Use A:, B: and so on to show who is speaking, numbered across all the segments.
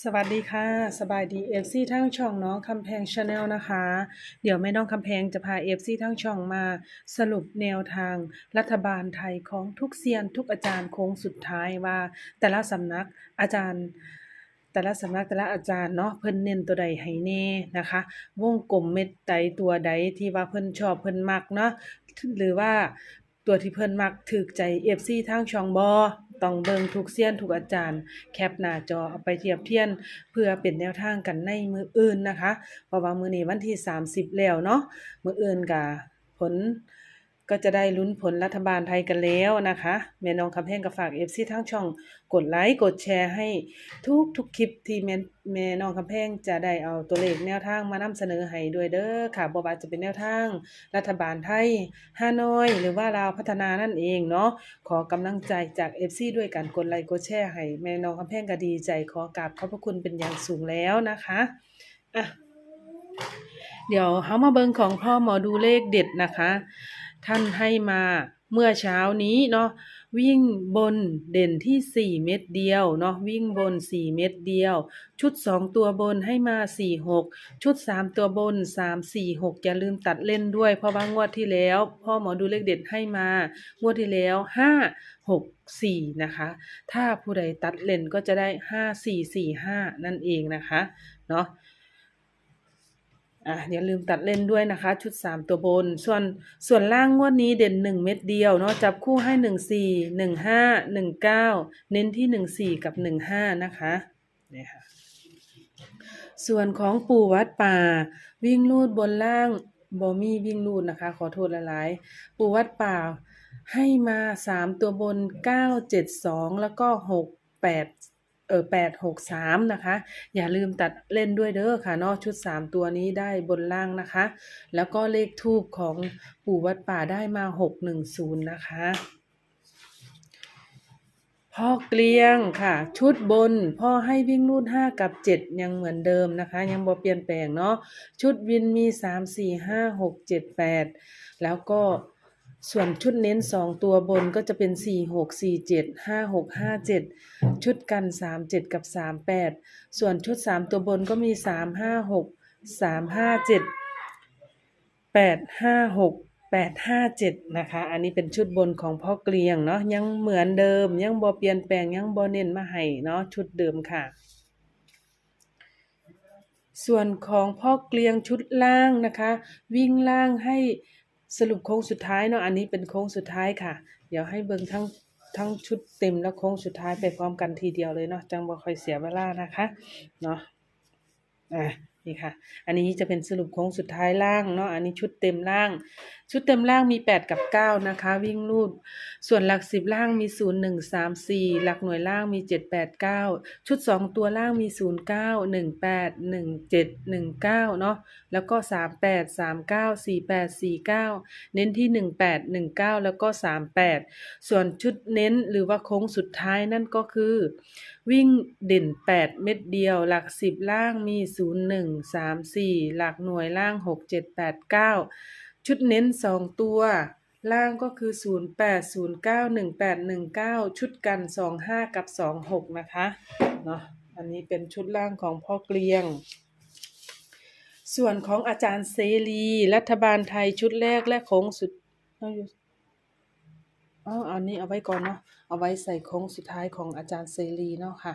A: สวัสดีค่ะ สบายดีเอฟซีทั้งช่องน้องคำแพงชาแนลนะคะ เดี๋ยวแม่น้องคำแพงจะพาเอฟซีทั้งช่องมา สรุปแนวทางรัฐบาลไทยของทุกเซียนทุกอาจารย์โค้งสุดท้ายว่า แต่ละสำนักอาจารย์ แต่ละสำนักแต่ละอาจารย์เนาะเพิ่นเน้นตัวใดให้แน่นะคะ วงกลมเม็ดใดตัวใดที่ว่าเพิ่นชอบเพิ่นมักเนาะหรือว่าตัวที่เพิ่นมักถูกใจ FC ทางช่องบอ ต้องเบิ่งทุกเซียนทุกอาจารย์ แคปหน้าจอเอาไปเทียบเทียนเพื่อเป็นแนวทางกันในมืออื่นนะคะ เพราะว่ามือนี้วันที่ 30 แล้วเนาะมืออื่นกับผล ก็จะได้ลุ้นผลรัฐบาลไทยกันแล้วนะคะ แม่น้องคำแพงก็ฝาก FC ทางช่องกดไลค์กดแชร์ให้ทุกทุกคลิปที่แม่แม่น้องคำแพงจะได้เอาตัวเลขแนวทางมานำเสนอให้ด้วยเด้อค่ะบ่ว่าจะเป็นแนวทาง รัฐบาลไทยฮานอย หรือว่าลาวพัฒนานั่นเองเนาะขอกำลังใจจาก FC ด้วยการกดไลค์กดแชร์ให้แม่น้องคำแพงก็ดีใจขอกราบขอบพระคุณเป็นอย่างสูงแล้วนะคะอะเดี๋ยวเฮามาเบิงของพ่อหมอดูเลขเด็ดนะคะ ท่านให้มาเมื่อเช้านี้เนาะวิ่งบนเด่นที่ 4 เม็ดเดียวเนาะวิ่งบน 4 เม็ดเดียว ชุด 2 ตัวบนให้มา 4 6 ชุด 3 ตัวบน 3 4 6 อย่าลืมตัดเล่นด้วย เพราะว่างวดที่แล้ว พ่อหมอดูเลขเด็ดให้มา งวดที่แล้ว 5 6 4 นะคะ ถ้าผู้ใดตัดเล่นก็จะได้ 5 4 4 5 นั่นเองนะคะเนาะ อะอย่าลืมตัดเล่นด้วยนะคะ ชุด 3 ตัวบน ส่วนส่วนล่างงวดนี้เด่น 1 เม็ดเดียวเนาะจับคู่ให้ 1 4 1 5 1 9 เน้นที่ 1 4 กับ 1 5 นะคะเนี่ยค่ะส่วนของปู่วัดป่า วิ่งลูดบนล่างบอมี่วิ่งลูดนะคะ ขอโทษหลายๆ ปู่วัดป่าให้มา 3 ตัวบน 9 7 2 แล้วก็ 6 8เออแปดหกสามนะคะ อย่าลืมตัดเล่นด้วยเด้อค่ะเนอกชุดสามตัวนี้ได้บนล่างนะคะ แล้วก็เลขทูบของปู่วัดป่าได้มาหกหนึ่งศูนย์นะคะพ่อเกลียงค่ะ ชุดบนพ่อให้วิ่งรูดห้ากับเจ็ดยังเหมือนเดิมนะคะ ยังบ่เปลี่ยนแปลงเนาะชุดวินมีสามสี่ห้าหกเจ็ดแปดแล้วก็ ส่วนชุดเน้นสองตัวบนก็จะเป็นสี่หกสี่เจ็ดห้าหกห้าเจ็ดชุดกันสามเจ็ดกับสามแปดส่วนชุดสามตัวบนก็มีสามห้าหกสามห้าเจ็ดแปดห้าหกแปดห้าเจ็ดนะคะ อันนี้เป็นชุดบนของพ่อเกลียงเนาะยังเหมือนเดิมยังบ่เปลี่ยนแปลงยังบ่เน้นมาให้เนาะชุดเดิมค่ะส่วนของพ่อเกลียงชุดล่างนะคะ วิ่งล่างให้ สรุปโค้งสุดท้ายเนาะอันนี้เป็นโค้งสุดท้ายค่ะ เดี๋ยวให้เบิ่งทั้งทั้งชุดเต็มและโค้งสุดท้ายไปพร้อมกันทีเดียวเลยเนาะจังบ่ค่อยเสียเวลานะคะเนาะอะนี่ค่ะ อันนี้จะเป็นสรุปโค้งสุดท้ายล่างเนาะอันนี้ชุดเต็มล่างชุดเต็มล่างมี 8 กับ 9 นะคะ วิ่งรูด ส่วนหลัก 10 ล่างมี 0 1 3 4 หลักหน่วยล่างมี 7 8 9 ชุด 2 ตัวล่างมี 0 9 1 8 1 7 1 9 เนาะแล้วก็ 3 8 3 9 4 8 4 9 เน้นที่ 1 8 1 9 แล้วก็ 3 8 ส่วนชุดเน้นหรือว่าโค้งสุดท้ายนั่นก็คือ วิ่งเด่น 8 เม็ดเดียว หลัก 10 ล่างมี 0 1 3 4 หลักหน่วยล่าง 6 7 8 9 ชุดเน้น 2 ตัว ล่างก็คือ 0 8 0 9 1 8 1 9 ชุดกัน 2 5 กับ 2 6 นะคะเนาะอันนี้เป็นชุดล่างของพ่อเกลียง ส่วนของอาจารย์เสรี รัฐบาลไทยชุดแรกและโค้งสุดเอาอยู่อ๋ออันนี้เอาไว้ก่อนเนาะเอาไว้ใส่โค้งสุดท้ายของอาจารย์เสรีเนาะคะ่ะ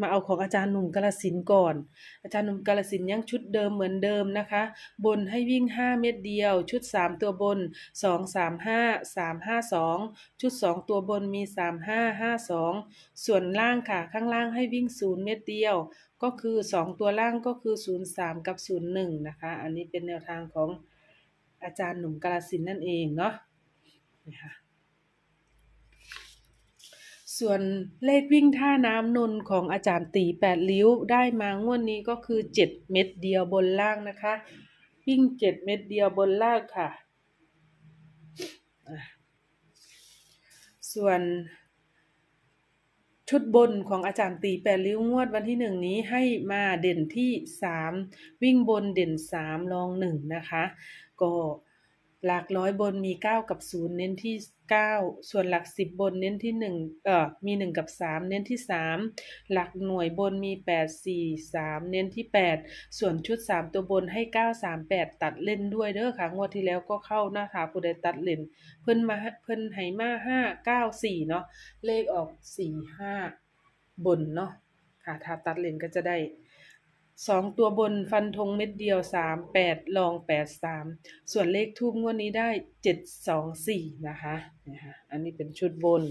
A: มาเอาของอาจารย์หนุ่มกาลสินก่อน อาจารย์หนุ่มกาลสินยังชุดเดิมเหมือนเดิมนะคะ บนให้วิ่ง 5 เม็ดเดียว ชุด 3 ตัวบน 2 3 5 3 5 2 ชุด 2 ตัวบนมี 3 5 5 2 ส่วนล่างค่ะ ข้างล่างให้วิ่ง 0 เม็ดเดียว ก็คือ 2 ตัวล่างก็คือ 0 3 กับ 0 1 นะคะ อันนี้เป็นแนวทางของอาจารย์หนุ่มกาลสินนั่นเองเนาะนี่ค่ะ ส่วนเลขวิ่งท่าน้ำนนของอาจารย์ตีแปดริ้วได้มางวดนี้ก็คือเจ็ดเม็ดเดียวบนล่างนะคะ วิ่งเจ็ดเม็ดเดียวบนล่างค่ะอะ ส่วนชุดบนของอาจารย์ตีแปดริ้วงวดวันที่หนึ่งนี้ให้มาเด่นที่สามวิ่งบนเด่นสามรองหนึ่งนะคะ ก็ หลักร้อยบนมีเก้ากับศูนย์เน้นที่เก้าส่วนหลักสิบบนเน้นที่หนึ่งเอ่อมีหนึ่งกับสามเน้นที่สามหลักหน่วยบนมีแปดสี่สามเน้นที่แปดส่วนชุดสามตัวบนให้เก้าสามแปดตัดเล่นด้วยเด้อค่ะ งวดที่แล้วก็เข้านะคะผู้ใดตัดเล่น เพิ่นมาเพิ่นให้มาห้าเก้าสี่เนาะเลขออกสี่ห้าบนเนาะค่ะถ้าตัดเล่นก็จะได้ สองตัวบนฟันธงเม็ดเดียวสามแปดลองแปดสามส่วนเลขทูบงวดนี้ได้เจ็ดสองสี่นะคะนะคะอันนี้เป็นชุดบน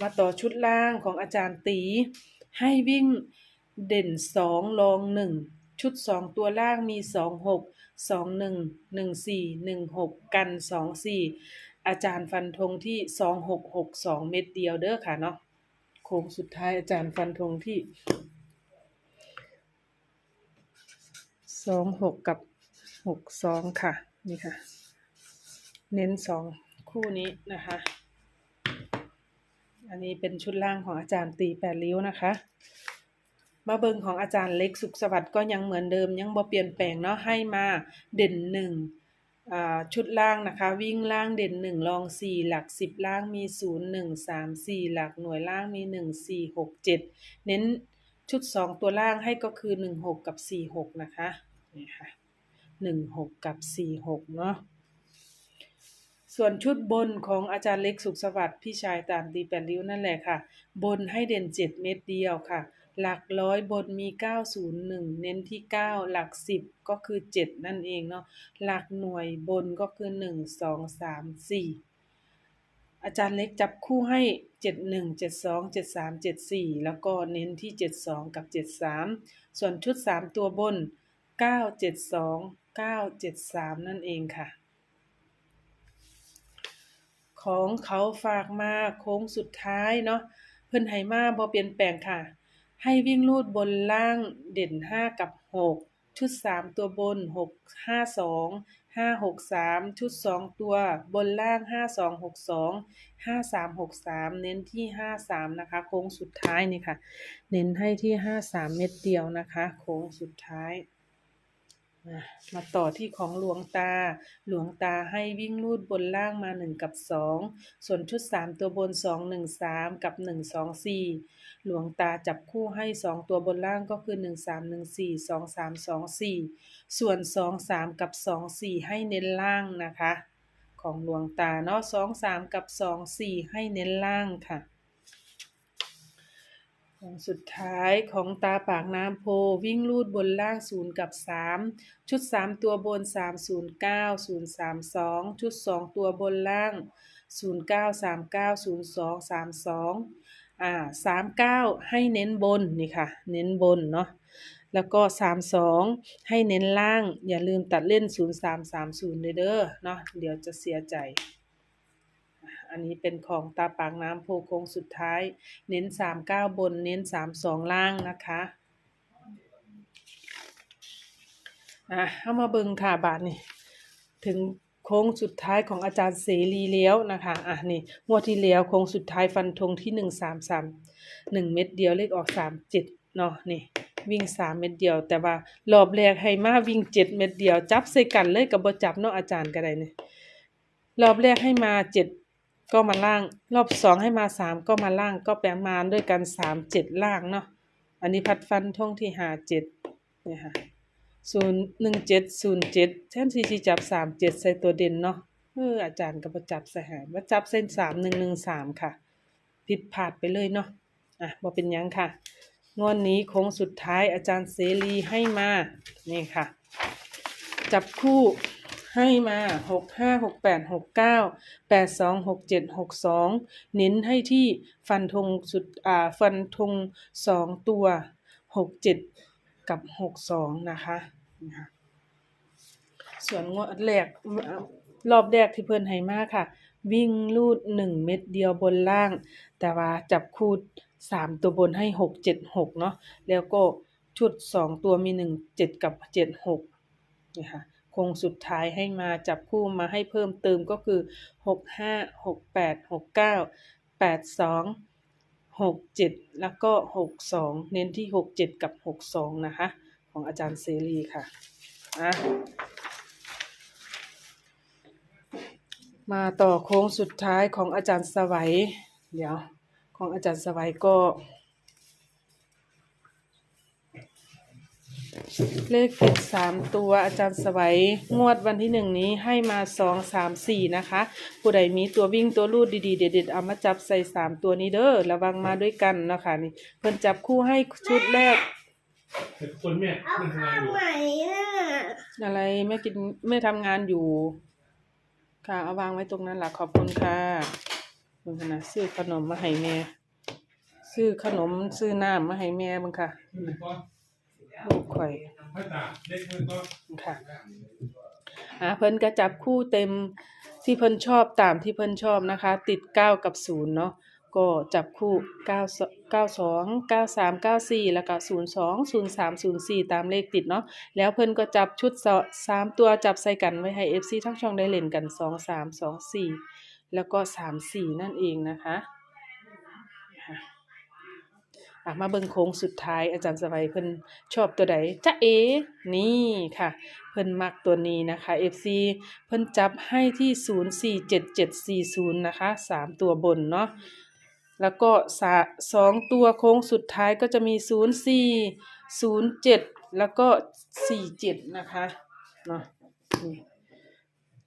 A: มาต่อชุดล่างของอาจารย์ตี ให้วิ่งเด่นสองลองหนึ่งชุดสองตัวล่างมีสองหกสองหนึ่งหนึ่งสี่หนึ่งหกกันสองสี่อาจารย์ฟันธงที่สองหกหกสองเม็ดเดียวเด้อค่ะเนาะโค้งสุดท้ายอาจารย์ฟันธงที่ สองหกกับหกสองค่ะ นี่ค่ะ เน้นสองคู่นี้นะคะ อันนี้เป็นชุดล่างของอาจารย์ตีแปดริ้วนะคะ มาเบิงของอาจารย์เล็กสุขสวัสดิ์ก็ยังเหมือนเดิมยังบ่เปลี่ยนแปลงเนาะให้มาเด่นหนึ่งชุดล่างนะคะ วิ่งล่างเด่นหนึ่งรองสี่หลักสิบล่างมีศูนย์หนึ่งสามสี่หลักหน่วยล่างมีหนึ่งสี่หกเจ็ดเน้นชุดสองตัวล่างให้ก็คือหนึ่งหกกับสี่หกนะคะ นี่ค่ะหนึ่งหกกับสี่หกเนาะส่วนชุดบนของอาจารย์เล็กสุขสวัสดิ์พี่ชายตามตีแปดริ้วนั่นแหละค่ะ บนให้เด่นเจ็ดเม็ดเดียวค่ะ หลักร้อยบนมีเก้าศูนย์หนึ่งเน้นที่เก้าหลักสิบก็คือเจ็ดนั่นเองเนาะหลักหน่วยบนก็คือหนึ่งสองสามสี่อาจารย์เล็กจับคู่ให้เจ็ดหนึ่งเจ็ดสองเจ็ดสามเจ็ดสี่แล้วก็เน้นที่เจ็ดสองกับเจ็ดสามส่วนชุดสามตัวบน เก้าเจ็ดสองเก้าเจ็ดสามนั่นเองค่ะ ของเขาฝากมาโค้งสุดท้ายเนาะเพิ่นให้มาบ่เปลี่ยนแปลงค่ะ ให้วิ่งลูดบนล่างเด่นห้ากับหกชุดสามตัวบนหกห้าสองห้าหกสามชุดสองตัวบนล่างห้าสองหกสองห้าสามหกสามเน้นที่ห้าสามนะคะ โค้งสุดท้ายนี่ค่ะ เน้นให้ที่ห้าสามเม็ดเดียวนะคะ โค้งสุดท้าย มาต่อที่ของหลวงตา หลวงตาให้วิ่งลูดบนล่างมาหนึ่งกับสองส่วนชุดสามตัวบนสองหนึ่งสามกับหนึ่งสองสี่หลวงตาจับคู่ให้สองตัวบนล่างก็คือหนึ่งสามหนึ่งสี่สองสามสองสี่ส่วนสองสามกับสองสี่ให้เน้นล่างนะคะ ของหลวงตาเนาะสองสามกับสองสี่ให้เน้นล่างค่ะ องสุดท้ายของตาปากน้ำโพวิ่งลูดบนล่างศูนย์กับสามชุดสามตัวบนสามศูนย์เก้าศูนย์สามสองชุดสองตัวบนล่างศูนย์เก้าสามเก้าศูนย์สองสามสองอ่าสามเก้าให้เน้นบนนี่ค่ะ เน้นบนเนาะแล้วก็สามสองให้เน้นล่าง อย่าลืมตัดเล่นศูนย์สามสามศูนย์เด้อเนาะเดี๋ยวจะเสียใจ อันนี้เป็นของตาปากน้ำโพโค้งสุดท้าย เน้นสามเก้าบน เน้นสามสองล่างนะคะอะเข้ามาเบิ่งค่ะบาทนี่ถึงโค้งสุดท้ายของอาจารย์เสรีแล้วนะคะอะนี่งวดที่แล้วโค้งสุดท้ายฟันธงที่หนึ่งสามสามหนึ่งเม็ดเดียวเลขออกสามเจ็ดเนาะนี่วิ่งสามเม็ดเดียว แต่ว่ารอบแรกให้มาวิ่งเจ็ดเม็ดเดียว จับใส่กันเลยกับบ่จับเนาะอาจารย์ก็ได้เนี่ยรอบแรกให้มาเจ็ด ก็มาล่าง รอบสองให้มาสามก็มาล่างก็แปลมาด้วยกันสามเจ็ดล่างเนาะอันนี้พัดฟันท่องที่หาเจ็ดเนี่ยค่ะศูนย์หนึ่งเจ็ดศูนย์เจ็ดแทนที่จะจับสามเจ็ดใส่ตัวเด่นเนาะเอออาจารย์ก็ประจับสหายว่าจับเส้นสามหนึ่งหนึ่งสามค่ะ ผิดพลาดไปเลยเนาะอะบ่เป็นยังค่ะ งวดนี้โค้งสุดท้ายอาจารย์เสรีให้มา นี่ค่ะ จับคู่ ให้มาหกห้าหกแปดหกเก้าแปดสองหกเจ็ดหกสองเน้นให้ที่ฟันธงสุดอ่าฟันธงสองตัวหกเจ็ดกับหกสองนะคะนะคะส่วนงวดแรกรอบแรกที่เพิ่นให้มาค่ะ วิ่งลูดหนึ่งเม็ดเดียวบนล่าง แต่ว่าจับคู่สามตัวบนให้หกเจ็ดหกเนาะแล้วก็ชุดสองตัวมีหนึ่งเจ็ดกับเจ็ดหกนี่ค่ะ งสุดท้ายให้มาจับคู่มาให้เพิ่มเติมก็คือหกห้าหกแปดหกเก้าแปดสองหกเจ็ดแล้วก็หกสองเน้นที่หกเจ็ดกับหกสองนะคะ ของอาจารย์เสรีค่ะอะมาต่อโค้งสุดท้ายของอาจารย์สวัย เดี๋ยว ของอาจารย์สวัยก็ เลขติดสามตัวอาจารย์สวัยงวดวันที่หนึ่งนี้ให้มาสองสามสี่นะคะ ผู้ใดมีตัววิ่งตัวรูดดีๆ เด็ดๆเอามาจับใส่สามตัวนี้เด้อระวังมาด้วยกันเนาะคะนี่เพิ่นจับคู่ให้ชุดแรก
B: แต่คนแม่
C: เอา
B: มันทำงา
C: ข้านว
B: อยู่
C: ใหม่อะ
A: อะไรแม่กินแม่ทำงานอยู่ ค่ะเอาวางไว้ตรงนั้นล่ะขอบคุณค่ะเบิ่งค่ะนะซื้อขนมมาให้แม่ซื้อขนมซื้อน้ำมาให้แม่เบิ่งค่ะ
B: มันก็
A: ลูกข่อยค่ะอะเพิ่นก็จับคู่เต็มที่เพิ่นชอบตามที่เพิ่นชอบนะคะ ติดเก้ากับศูนย์เนาะก็จับคู่เก้าเก้าสองเก้าสามเก้าสี่แล้วก็ศูนย์สองศูนย์สามศูนย์สี่ตามเลขติดเนาะแล้วเพิ่นก็จับชุดสามตัวจับใส่กันไว้ให้ FC ทั้งช่องได้เล่นกันสองสามสองสี่แล้วก็สามสี่นั่นเองนะคะะมาเบิ่งโค้งสุดท้ายอาจารย์สบายเพิ่นชอบตัวใดจ๊ะเอ นี่ค่ะ เพิ่นมักตัวนี้นะคะ FC เพิ่นจับให้ที่ 047740 นะคะ 3 ตัวบนเนาะแล้วก็สาสองตัวโค้งสุดท้ายก็จะมี 04 07 แล้วก็ 47 นะคะเนาะนี่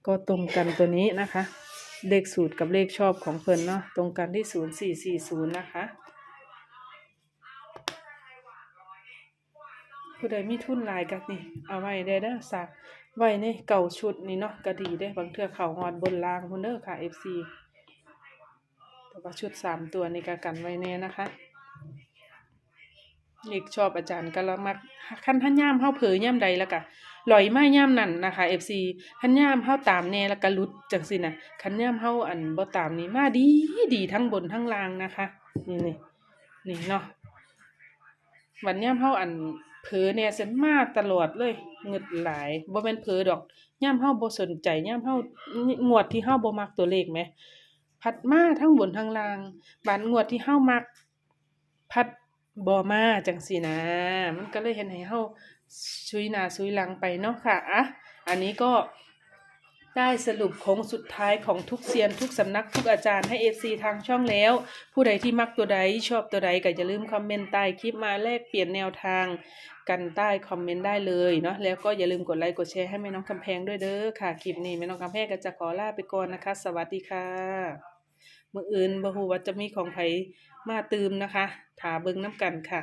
A: ก็ตรงกันตัวนี้นะคะ เลขสูตรกับเลขชอบของเพิ่นเนาะตรงกันที่ 0440 นะคะ ผู้ใดมีทุนหลายก็นี่เอาไว้ได้เด้อสักไว้ในเก่าชุดนี่เนาะก็ดีเด้บางเทื่อเขาฮอดบนล่างพุ่นเด้อค่ะ FC แต่ว่าชุดสามตัวนี่ก็กันไว้แน่นะคะอีกชอบอาจารย์ก็ละมักคันท่านย่ามเฮาเผยย่ามใดแล้วก็ลอยไมาย่ามนั่นนะคะ FC คันย่ามเฮาตามแน่แล้วก็ลุดจังซี่นะคันย่ามเฮาอันบ่ตามนี่มาดีดีทั้งบนทั้งล่างนะคะ นี่นี่นี่เนาะวันย่ามเฮาอัน เผลอเนี่ยเส้นมาตลอดเลยเงิดหลายบ่แม่นเผลอดอกย่ำเฮาบ่สนใจย่ำเฮางวดที่เฮาบ่มักตัวเลขไหมพัดมาทั้งบนทั้งล่างบานงวดที่เฮามัก พัดบ่มาจังสีนะ มันก็เลยเห็นให้เฮาซุยหน้าซุยหลังไปเนาะค่ะอะอันนี้ก็ ได้สรุปโค้งสุดท้ายของทุกเซียนทุกสำนักทุกอาจารย์ให้ FC ทางช่องแล้ว ผู้ใดที่มักตัวใดชอบตัวใดก็อย่าลืมคอมเมนต์ใต้คลิปมาแลกเปลี่ยนแนวทางกันใต้คอมเมนต์ได้เลยเนาะแล้วก็อย่าลืมกดไลค์กดแชร์ให้แม่น้องกำแพงด้วยเด้อค่ะคลิปนี้แม่น้องกำแพงก็จะขอลาไปก่อนนะคะ สวัสดีค่ะมื้ออื่นบ่ฮู้ว่าจะมีของไผมาตืมนะคะถาเบิงน้ำกันค่ะ